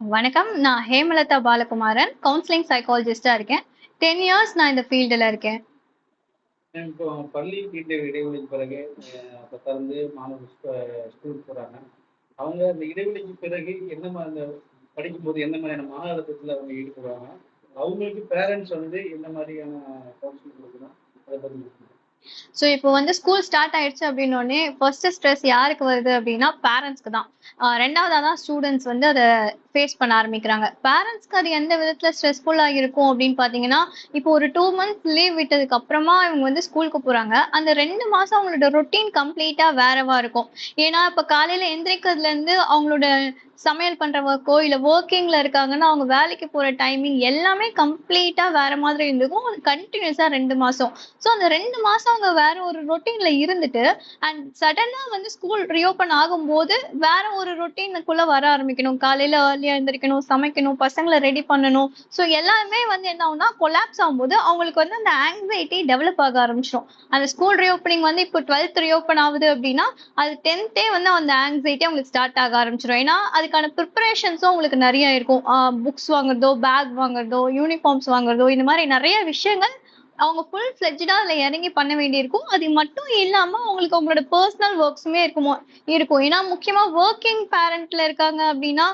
வணக்கம். நான் ஹேமலதா பாலகுமாரன் கவுன்சிலிங் சைக்காலஜிஸ்டா இருக்கேன். டென் இயர்ஸ் நான் இந்த ஃபீல்டில் இருக்கேன். இப்போ பள்ளி வீட்டு இடைவெளிக்கு பிறகு அப்போ திறந்து மாணவர்கள் ஸ்கூல் போகிறாங்க அவங்க அந்த இடைவெளிக்கு பிறகு என்ன மாதிரி அந்த படிக்கும்போது என்ன மாதிரியான மன அழுத்தத்தில் அவங்க ஈடுபடுவாங்க? அவங்களுக்கு பேரண்ட்ஸ் வந்து என்ன மாதிரியான கவுன்சிலிங் கொடுக்கணும்? அதை பற்றி ஸோ இப்போ வந்து ஸ்கூல் ஸ்டார்ட் ஆயிடுச்சு அப்படின்னோடனே ஃபர்ஸ்ட் ஸ்ட்ரெஸ் யாருக்கு வருது அப்படின்னா பேரண்ட்ஸ்க்கு தான். ரெண்டாவதாக ரெண்டாவதா தான் ஸ்டூடெண்ட்ஸ் வந்து அதை ஃபேஸ் பண்ண ஆரம்பிக்கிறாங்க. பேரண்ட்ஸ்க்கு அது எந்த விதத்தில் ஸ்ட்ரெஸ்ஃபுல்லாக இருக்கும் அப்படின்னு பார்த்தீங்கன்னா இப்போ ஒரு டூ மந்த்ஸ் லீவ் விட்டதுக்கு அப்புறமா இவங்க வந்து ஸ்கூலுக்கு போகிறாங்க அந்த ரெண்டு மாதம் அவங்களோட ரொட்டீன் கம்ப்ளீட்டாக வேறவா இருக்கும். ஏன்னா இப்போ காலையில் எந்திரிக்கிறதுலேருந்து அவங்களோட சமையல் பண்ற இல்ல ஒர்க்கிங்ல இருக்காங்கன்னா அவங்க வேலைக்கு போற டைமிங் எல்லாமே கம்ப்ளீட்டா வேற மாதிரி இருந்திருக்கும். கண்டினியூஸா ரெண்டு மாசம். ஸோ அந்த ரெண்டு மாசம் அவங்க வேற ஒரு ரொட்டீன்ல இருந்துட்டு அண்ட் சடனா வந்து ஸ்கூல் ரீஓப்பன் ஆகும்போது வேற ஒரு ரொட்டீனுக்குள்ள வர ஆரம்பிக்கணும். காலையில ஏர்லியா எழுந்திரிக்கணும் சமைக்கணும் பசங்களை ரெடி பண்ணணும். ஸோ எல்லாமே வந்து என்ன ஆகும்னா கொலாப்ஸ் ஆகும்போது அவங்களுக்கு வந்து அந்த ஆங்ஸைட்டி டெவலப் ஆக ஆரம்பிச்சிடும் அந்த ஸ்கூல் ரீஓப்பனிங் வந்து இப்போ டுவெல்த் ரீஓப்பன் ஆகுது அப்படின்னா அது டென்த்தே வந்து அந்த ஆங்ஸைட்டி அவங்களுக்கு ஸ்டார்ட் ஆக ஆரம்பிச்சிடும் ஏன்னா அதுக்கான ப்ரிப்பரேஷன்ஸும் உங்களுக்கு நிறைய இருக்கும். புக்ஸ் வாங்குறதோ பேக் வாங்குறதோ யூனிஃபார்ம்ஸ் வாங்குறதோ இந்த மாதிரி நிறைய விஷயங்கள் அவங்க ஃபுல் ஃபிளெஜ்டா அதில் இறங்கி பண்ண வேண்டியிருக்கும். அது மட்டும் இல்லாம அவங்களுக்கு அவங்களோட பர்சனல் ஒர்க்ஸுமே இருக்குமோ இருக்கும். ஏன்னா முக்கியமா ஒர்க்கிங் பேரண்ட்ல இருக்காங்க அப்படின்னா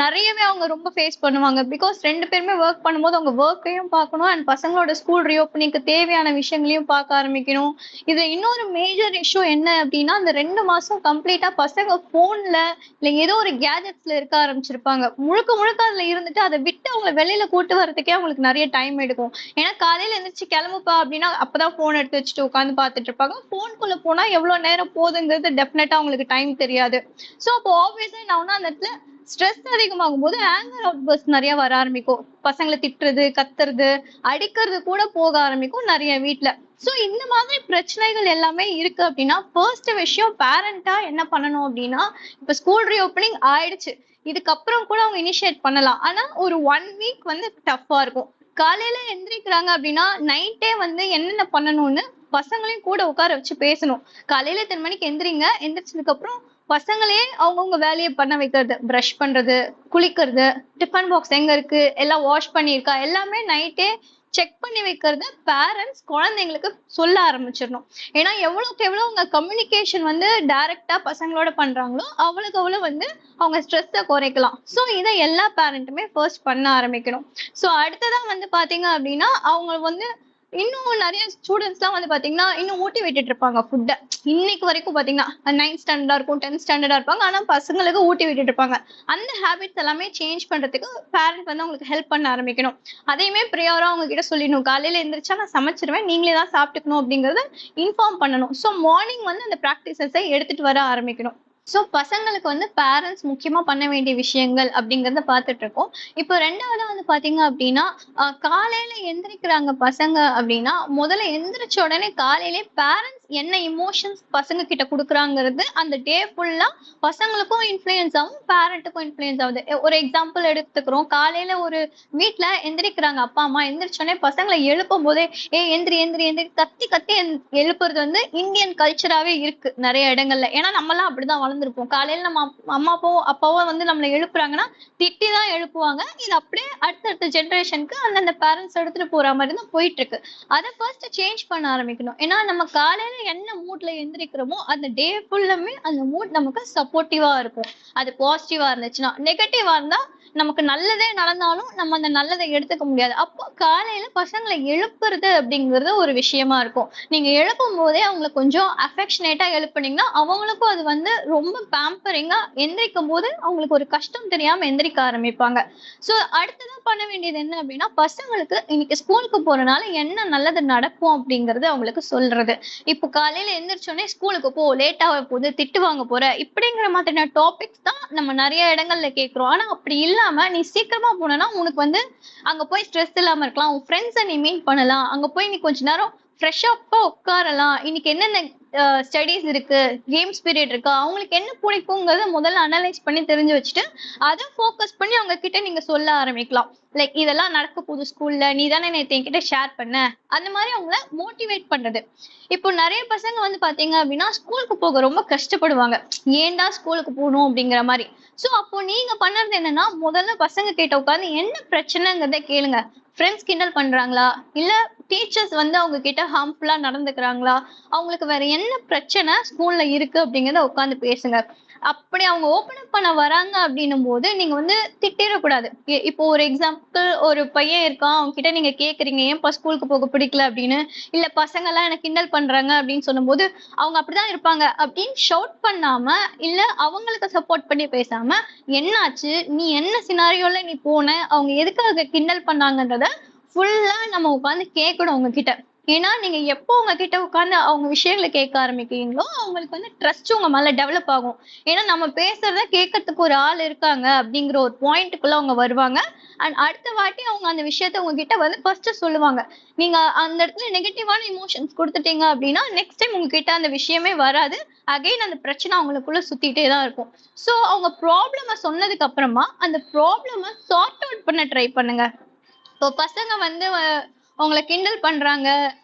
நிறையவே அவங்க ரொம்ப ஃபேஸ் பண்ணுவாங்க. பிகாஸ் ரெண்டு பேருமே ஒர்க் பண்ணும்போது அவங்க ஒர்க்கையும் பார்க்கணும் அண்ட் பசங்களோட ஸ்கூல் ரீஓப்பனிங்க்கு தேவையான விஷயங்களையும் பார்க்க ஆரம்பிக்கணும். இது இன்னொரு மேஜர் இஷ்யூ என்ன அப்படின்னா அந்த ரெண்டு மாசம் கம்ப்ளீட்டா பசங்க போன்ல இல்லை ஏதோ ஒரு கேஜெட்ஸ்ல இருக்க ஆரம்பிச்சிருப்பாங்க. முழுக்க முழுக்க அதுல இருந்துட்டு அதை விட்டு அவங்களை வெளியில கூட்டு வரதுக்கே அவங்களுக்கு நிறைய டைம் எடுக்கும். ஏன்னா காலையில எந்திரிச்சு கிளம்புப்பா அப்படின்னா அப்பதான் போன் எடுத்து வச்சுட்டு உட்காந்து பார்த்துட்டு இருப்பாங்க. போனுக்குள்ள போனா எவ்வளவு நேரம் போகுதுங்கிறது டெஃபினட்டா அவங்களுக்கு டைம் தெரியாது. ஸோ அப்போ ஆப்வியஸா நான் வந்து அந்த இடத்துல ஸ்ட்ரெஸ் அதிகமாகும் போது ஆங்கர் அவுட் பர்ஸ்ட் நிறைய வர ஆரம்பிக்கும். பசங்களை திட்டுறது கத்துறது அடிக்கிறது கூட போக ஆரம்பிக்கும் நிறைய வீட்டுல ஸோ இந்த மாதிரி பிரச்சனைகள் எல்லாமே இருக்கு அப்படின்னா ஃபர்ஸ்ட் விஷயம் பேரண்டா என்ன பண்ணணும் அப்படின்னா இப்ப ஸ்கூல் ரீஓப்பனிங் ஆயிடுச்சு. இதுக்கப்புறம் கூட அவங்க இனிஷியேட் பண்ணலாம். ஆனா ஒரு ஒன் வீக் வந்து டஃப்பா இருக்கும். காலையில எந்திரிக்கிறாங்க அப்படின்னா நைட்டே வந்து என்னென்ன பண்ணணும்னு பசங்களையும் கூட உட்கார வச்சு பேசணும். காலையில எத்தனை மணிக்கு எந்திரிங்க? எந்திரிச்சதுக்கு அப்புறம் பசங்களே அவங்கவுங்க வேலையை பண்ண வைக்கிறது ப்ரஷ் பண்றது குளிக்கிறது டிஃபன் பாக்ஸ் எங்க இருக்கு எல்லாம் வாஷ் பண்ணியிருக்கா எல்லாமே நைட்டே செக் பண்ணி வைக்கிறது பேரண்ட்ஸ் குழந்தைங்களுக்கு சொல்ல ஆரம்பிச்சிடணும். ஏன்னா எவ்வளோக்கு எவ்வளோ அவங்க கம்யூனிகேஷன் வந்து டைரக்டா பசங்களோட பண்றாங்களோ அவ்வளோக்கு அவ்வளோ வந்து அவங்க ஸ்ட்ரெஸ்ஸை குறைக்கலாம். ஸோ இதை எல்லா பேரண்ட்டுமே ஃபர்ஸ்ட் பண்ண ஆரம்பிக்கணும். ஸோ அடுத்ததான் வந்து பாத்தீங்க அப்படின்னா அவங்க வந்து இன்னும் நிறைய ஸ்டூடெண்ட்ஸ்லாம் வந்து பாத்தீங்கன்னா இன்னும் ஊட்டி விட்டுட்டு இருப்பாங்க ஃபுட்டை இன்னைக்கு வரைக்கும் பாத்தீங்கன்னா நைன்த் ஸ்டாண்டர்டா இருக்கும் டென்த் ஸ்டாண்டர்டா இருப்பாங்க. ஆனா பசங்களுக்கு ஊட்டி விட்டுட்டு இருப்பாங்க. அந்த ஹேபிட்ஸ் எல்லாமே சேஞ்ச் பண்றதுக்கு பேரண்ட் வந்து அவங்களுக்கு ஹெல்ப் பண்ண ஆரம்பிக்கணும். அதையுமே ப்ரியாரா அவங்க கிட்ட சொல்லிடணும். காலையில எந்திரிச்சா நான் சமைச்சிருவேன் நீங்களே தான் சாப்பிட்டுக்கணும் அப்படிங்கறத இன்ஃபார்ம் பண்ணணும். ஸோ மார்னிங் வந்து அந்த ப்ராக்டிசஸை எடுத்துட்டு வர ஆரம்பிக்கணும். ஸோ பசங்களுக்கு வந்து பேரண்ட்ஸ் முக்கியமாக பண்ண வேண்டிய விஷயங்கள் அப்படிங்கிறத பார்த்துட்டு இருக்கோம் இப்போ ரெண்டாவது வந்து பார்த்தீங்க அப்படின்னா காலையில எந்திரிக்கிறாங்க பசங்க அப்படின்னா முதல்ல எந்திரிச்ச உடனே காலையிலே பேரண்ட்ஸ் என்ன இமோஷன்ஸ் பசங்க கிட்ட கொடுக்குறாங்கிறது அந்த டே ஃபுல்லா பசங்களுக்கும் இன்ஃப்ளூயன்ஸ் ஆகும் பேரண்ட்டுக்கும் இன்ஃப்ளூயன்ஸ் ஆகுது. ஒரு எக்ஸாம்பிள் எடுத்துக்கிறோம். காலையில ஒரு வீட்டில் எந்திரிக்கிறாங்க அப்பா அம்மா எந்திரிச்சோடனே பசங்களை எழுப்பும் போதே ஏ எந்திரி எந்திரி எந்திரி. கத்தி கத்தி எந்- எழுப்புறது வந்து இந்தியன் கல்ச்சராகவே இருக்கு நிறைய இடங்கள்ல. ஏன்னா நம்மலாம் அப்படிதான் வளர்ந்து வளர்ந்துருப்போம் காலையில நம்ம அம்மா அப்பாவோ அப்பாவோ வந்து நம்மளை எழுப்புறாங்கன்னா திட்டி தான் எழுப்புவாங்க. இது அப்படியே அடுத்தடுத்த ஜென்ரேஷனுக்கு அந்தந்த பேரண்ட்ஸ் எடுத்துட்டு போற மாதிரி தான் போயிட்டு இருக்கு அதை ஃபர்ஸ்ட் சேஞ்ச் பண்ண ஆரம்பிக்கணும். ஏன்னா நம்ம காலையில என்ன மூட்ல எந்திரிக்கிறோமோ அந்த டே ஃபுல்லுமே அந்த மூட் நமக்கு சப்போர்ட்டிவா இருக்கும். அது பாசிட்டிவா இருந்துச்சுன்னா நெகட்டிவா இருந்தா நமக்கு நல்லதே நடந்தாலும் நம்ம அந்த நல்லதை எடுத்துக்க முடியாது. அப்போ காலையில பசங்களை எழுப்புறது அப்படிங்கிறது ஒரு விஷயமா இருக்கும். நீங்க எழுப்பும் போதே அவங்களை கொஞ்சம் அஃபெக்ஷனேட்டா எழுப்புனீங்கன்னா அவங்களுக்கும் அது வந்து ரொம்ப பேம்பரிங்கா எந்திரிக்கும் போது அவங்களுக்கு ஒரு கஷ்டம் தெரியாம எந்திரிக்க ஆரம்பிப்பாங்க. சோ அடுத்ததான் பண்ண வேண்டியது என்ன அப்படின்னா பசங்களுக்கு இன்னைக்கு ஸ்கூலுக்கு போறனால என்ன நல்லது நடக்கும் அப்படிங்கறது அவங்களுக்கு சொல்றது. இப்போ காலையில எந்திரிச்சோடனே ஸ்கூலுக்கு போ லேட்டாக போகுது திட்டு வாங்க போற இப்படிங்கிற மாதிரியான டாபிக்ஸ் தான் நம்ம நிறைய இடங்கள்ல கேக்குறோம். ஆனா அப்படி இல்லாம நீ சீக்கிரமா போனனா உனக்கு வந்து அங்க போய் ஸ்ட்ரெஸ் இல்லாம இருக்கலாம். உன் ஃப்ரெண்ட்ஸை நீ மீட் பண்ணலாம். அங்க போய் நீ கொஞ்ச நேரம் ஃப்ரெஷ்ஷப்பா உட்காரலாம். இன்னைக்கு என்னென்ன ஸ்டடீஸ் இருக்கு கேம்ஸ் பீரியட் இருக்கு அவங்களுக்கு என்ன பிடிக்குங்கிறத முதல்ல அனலைஸ் பண்ணி தெரிஞ்சு வச்சுட்டு அதை ஃபோக்கஸ் பண்ணி அவங்க கிட்ட நீங்க சொல்ல ஆரம்பிக்கலாம். லைக் இதெல்லாம் நடக்க போகுது ஸ்கூல்ல நீ தானே நேற்று என்கிட்ட ஷேர் பண்ண? அந்த மாதிரி அவங்கள மோட்டிவேட் பண்றது. இப்போ நிறைய பசங்க வந்து பாத்தீங்க அப்படின்னா ஸ்கூலுக்கு போக ரொம்ப கஷ்டப்படுவாங்க. ஏன்டா ஸ்கூலுக்கு போகணும் அப்படிங்கிற மாதிரி. ஸோ அப்போ நீங்க பண்ணுறது என்னன்னா முதல்ல பசங்க கிட்ட உட்காந்து என்ன பிரச்சனைங்கிறத கேளுங்க. ஃப்ரெண்ட்ஸ் கிண்டல் பண்றாங்களா? இல்ல டீச்சர்ஸ் வந்து அவங்க கிட்ட ஹார்ம்ஃபுல்லா நடந்துக்கிறாங்களா? அவங்களுக்கு வேற என்ன பிரச்சனை ஸ்கூல்ல இருக்கு அப்படிங்கறத உட்காந்து பேசுங்க. அப்படி அவங்க ஓப்பன் அப் பண்ண வராங்க அப்படின்னும் போது நீங்க வந்து திட்டிடக்கூடாது இப்போ ஒரு எக்ஸாம்பிள் ஒரு பையன் இருக்கான் அவங்க கிட்ட நீங்க கேக்குறீங்க ஏன்பா ஸ்கூலுக்கு போக பிடிக்கல? அப்படின்னு. இல்ல பசங்க எல்லாம் எனக்கு கிண்டல் பண்றாங்க? அப்படின்னு சொல்லும்போது அவங்க அப்படிதான் இருப்பாங்க. அப்படின்னு ஷவுட் பண்ணாம இல்ல அவங்களுக்கு சப்போர்ட் பண்ணி பேசாம என்னாச்சு? நீ என்ன சினாரியோல நீ போன? அவங்க எதுக்காக கிண்டல் பண்ணாங்கன்றத ஃபுல்லா நம்ம உட்காந்து கேட்கணும் அவங்க கிட்ட ஏன்னா நீங்க எப்போ உங்க கிட்ட உட்காந்து அவங்க விஷயங்களை கேட்க ஆரம்பிக்கிறீங்களோ அவங்களுக்கு வந்து ட்ரஸ்ட் உங்க மேல டெவலப் ஆகும். ஏன்னா நம்ம பேசுறத கேட்கறதுக்கு ஒரு ஆள் இருக்காங்க அப்படிங்கிற ஒரு பாயிண்ட்டுக்குள்ள அவங்க வருவாங்க. அண்ட் அடுத்த வாட்டி அவங்க அந்த விஷயத்த உங்ககிட்ட வந்து ஃபர்ஸ்ட் சொல்லுவாங்க. நீங்க அந்த இடத்துல நெகட்டிவான இமோஷன்ஸ் கொடுத்துட்டீங்க அப்படின்னா நெக்ஸ்ட் டைம் உங்ககிட்ட அந்த விஷயமே வராது. அகைன் அந்த பிரச்சனை அவங்களுக்குள்ள சுத்திட்டே தான் இருக்கும். ஸோ அவங்க ப்ராப்ளம சொன்னதுக்கு அப்புறமா அந்த ப்ராப்ளம சார்ட் அவுட் பண்ண ட்ரை பண்ணுங்க. இப்போ பசங்க வந்து உங்களை கிண்டல் பண்றாங்க.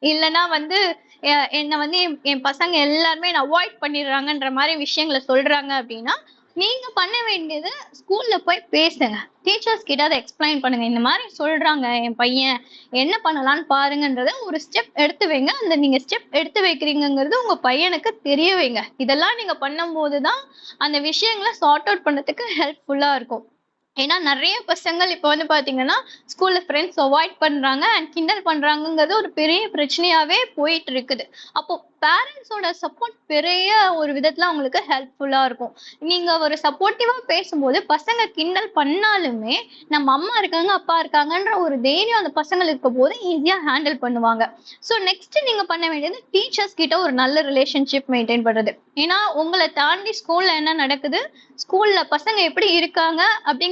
இல்லைன்னா வந்து எ- என்னை வந்து என் என் பசங்க எல்லாருமே என்ன அவாய்ட் பண்ணிடுறாங்கன்ற மாதிரி விஷயங்களை சொல்றாங்க அப்படின்னா நீங்க பண்ண வேண்டியது ஸ்கூல்ல போய் பேசுங்க. டீச்சர்ஸ் கிட்ட அதை எக்ஸ்பிளைன் பண்ணுங்க. இந்த மாதிரி சொல்றாங்க என் பையன். என்ன பண்ணலாம்னு பாருங்கன்றத ஒரு ஸ்டெப் எடுத்து வைங்க. அந்த நீங்க ஸ்டெப் எடுத்து வைக்கிறீங்கங்கிறது உங்க பையனுக்கு தெரிய வைங்க. இதெல்லாம் நீங்க பண்ணும்போது தான் அந்த விஷயங்களை சார்ட் அவுட் பண்ணதுக்கு ஹெல்ப்ஃபுல்லா இருக்கும். ஏன்னா நிறைய பசங்கள் இப்போ வந்து பார்த்தீங்கன்னா ஸ்கூலில் ஃப்ரெண்ட்ஸ் அவாய்ட் பண்ணுறாங்க அண்ட் கிண்டல் பண்ணுறாங்கங்கிறது ஒரு பெரிய பிரச்சனையாகவே போயிட்டு இருக்குது அப்போ பேரண்ட்ஸோட சப்போர்ட் பெரிய ஒரு விதத்தில் அவங்களுக்கு ஹெல்ப்ஃபுல்லாக இருக்கும். நீங்கள் ஒரு சப்போர்ட்டிவாக பேசும்போது பசங்க கிண்டல் பண்ணாலுமே நம்ம அம்மா இருக்காங்க அப்பா இருக்காங்கன்ற ஒரு தைரியம் அந்த பசங்களுக்கு இருக்கும் போது ஈஸியாக ஹேண்டில் பண்ணுவாங்க. ஸோ நெக்ஸ்ட் நீங்கள் பண்ண வேண்டியது டீச்சர்ஸ் கிட்ட ஒரு நல்ல ரிலேஷன்ஷிப் மெயின்டைன் பண்ணுறது ஏன்னா உங்களை தாண்டி ஸ்கூலில் என்ன நடக்குது? ஸ்கூலில் பசங்க எப்படி இருக்காங்க?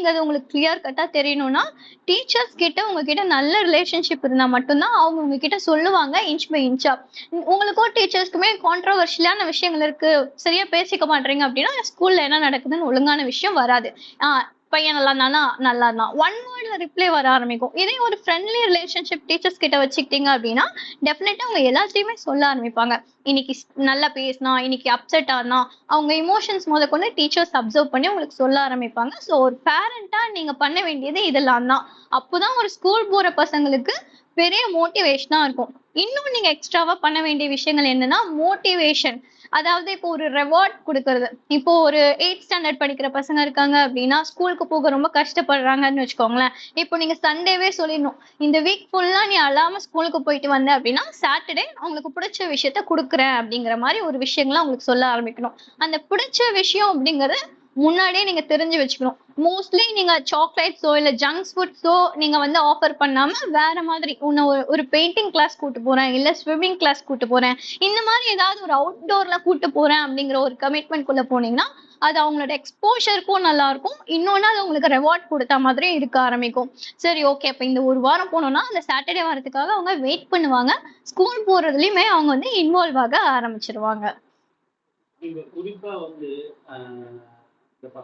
அப்படிங்கிறது உங்களுக்கு கிளியர் கட்டா தெரியணும்னா டீச்சர்ஸ் கிட்ட உங்ககிட்ட நல்ல ரிலேஷன்ஷிப் இருந்தா மட்டும்தான் அவங்க உங்ககிட்ட சொல்லுவாங்க இன்ச் பை இன்ச்சா உங்களுக்கும் டீச்சர்ஸ்க்குமே கான்ட்ரவர்ஷியலான விஷயங்கள் இருக்கு. சரியா பேசிக்க மாட்டீங்க அப்படின்னா ஸ்கூல்ல என்ன நடக்குதுன்னு ஒழுங்கான விஷயம் வராது. ஆஹ் பையன் நல்லா இருந்தானா நல்லா இருந்தான் ஒன் வேர்ட்ல ரிப்ளை வர ஆரம்பிக்கும். இதே ஒரு ஃப்ரெண்ட்லி ரிலேஷன்ஷிப் டீச்சர்ஸ் கிட்ட வச்சுக்கிட்டீங்க அப்படின்னா டெஃபினட்டா அவங்க எல்லாத்தையுமே சொல்ல ஆரம்பிப்பாங்க. இன்னைக்கு நல்லா பேசினா இன்னைக்கு அப்செட் ஆனா அவங்க இமோஷன்ஸ் முத கொண்டு டீச்சர்ஸ் அப்சர்வ் பண்ணி உங்களுக்கு சொல்ல ஆரம்பிப்பாங்க. ஸோ ஒரு பேரண்டா நீங்க பண்ண வேண்டியது இதெல்லாம் தான் அப்போதான் ஒரு ஸ்கூல் போற பசங்களுக்கு பெரிய மோட்டிவேஷனா இருக்கும். இன்னும் நீங்க எக்ஸ்ட்ராவா பண்ண வேண்டிய விஷயங்கள் என்னன்னா மோட்டிவேஷன் அதாவது இப்போ ஒரு ரெவார்ட் கொடுக்கறது. இப்போ ஒரு எயிட் ஸ்டாண்டர்ட் படிக்கிற பசங்க இருக்காங்க அப்படின்னா ஸ்கூலுக்கு போக ரொம்ப கஷ்டப்படுறாங்கன்னு வச்சுக்கோங்களேன். இப்போ நீங்க சண்டேவே சொல்லிடணும். இந்த வீக் ஃபுல்லா நீ அழாம ஸ்கூலுக்கு போயிட்டு வந்த அப்படின்னா சாட்டர்டே அவங்களுக்கு பிடிச்ச விஷயத்த கொடுக்குறேன் அப்படிங்கிற மாதிரி ஒரு விஷயங்களை அவங்களுக்கு சொல்ல ஆரம்பிக்கணும். அந்த பிடிச்ச விஷயம் அப்படிங்கறது முன்னாடியே நீங்க தெரிஞ்சு வச்சுக்கணும். மோஸ்ட்லி நீங்க சாக்லேட்ஸோ இல்ல ஜங்க்ஸ் ஃபுட்ஸோ நீங்க வந்து ஆஃபர் பண்ணாம வேற மாதிரி உன்னை ஒரு பெயிண்டிங் கிளாஸ் கூட்டு போறேன் இல்ல ஸ்விம்மிங் கிளாஸ் கூட்டு போறேன் இந்த மாதிரி ஏதாவது ஒரு அவுட்டோர்ல கூட்டு போறேன் அப்படிங்கிற ஒரு கமிட்மெண்ட் குள்ள போனீங்கன்னா அது அவங்களோட எக்ஸ்போஷருக்கும் நல்லா இருக்கும். இன்னொன்னு அது உங்களுக்கு ரெவார்ட் கொடுத்த மாதிரி இருக்க ஆரம்பிக்கும். சரி ஓகே அப்ப இந்த ஒரு வாரம் போனோம்னா அந்த சாட்டர்டே வாரத்துக்காக அவங்க வெயிட் பண்ணுவாங்க. ஸ்கூல் போறதுலயுமே அவங்க வந்து இன்வால்வ் ஆக ஆரம்பிச்சிருவாங்க. குறிப்பா வந்து ஆஹ் இந்த